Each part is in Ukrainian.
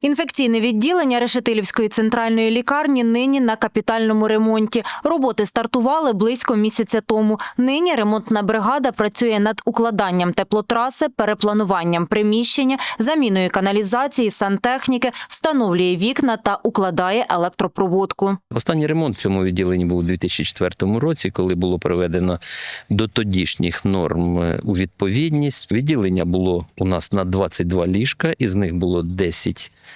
Інфекційне відділення Решетилівської центральної лікарні нині на капітальному ремонті. Роботи стартували близько місяця тому. Нині ремонтна бригада працює над укладанням теплотраси, переплануванням приміщення, заміною каналізації, сантехніки, встановлює вікна та укладає електропроводку. Останній ремонт в цьому відділенні був у 2004 році, коли було проведено до тодішніх норм е, у відповідність. Відділення було у нас на 22 ліжка, із них було 10 е,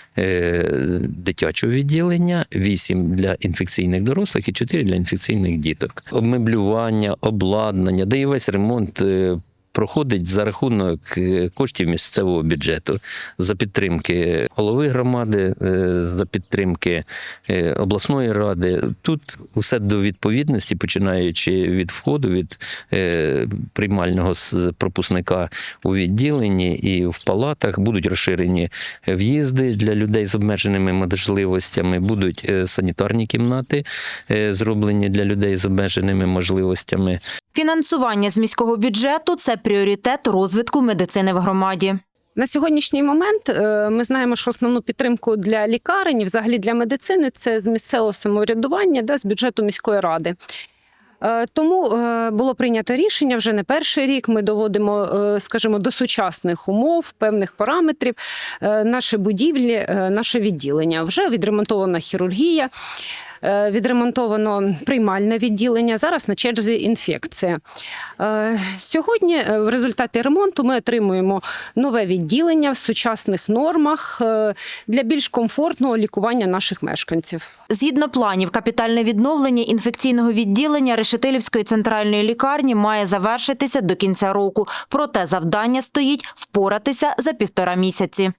дитячого відділення, 8 для інфекційних дорослих і 4 для інфекційних діток. Обмеблювання, обладнання, де і весь ремонт. Проходить за рахунок е, коштів місцевого бюджету за підтримки голови громади, е, за підтримки е, обласної ради. Тут усе до відповідності, починаючи від входу, від приймального пропускника у відділенні і в палатах будуть розширені в'їзди для людей з обмеженими можливостями, будуть санітарні кімнати зроблені для людей з обмеженими можливостями. Фінансування з міського бюджету це пріоритет розвитку медицини в громаді. На сьогоднішній момент е, ми знаємо, що основну підтримку для лікарень, взагалі для медицини, це з місцевого самоврядування, да, з бюджету міської ради. Е, Тому е, було прийнято рішення вже не перший рік. Ми доводимо, скажімо, до сучасних умов, певних параметрів наші будівлі, наше відділення. Вже відремонтована хірургія. Е, Відремонтовано приймальне відділення. Зараз на черзі інфекція. Е, Сьогодні, е, в результаті ремонту, ми отримуємо нове відділення в сучасних нормах для більш комфортного лікування наших мешканців. Згідно планів, капітальне відновлення інфекційного відділення Решетилівської центральної лікарні має завершитися до кінця року. Проте завдання стоїть впоратися за півтора місяці.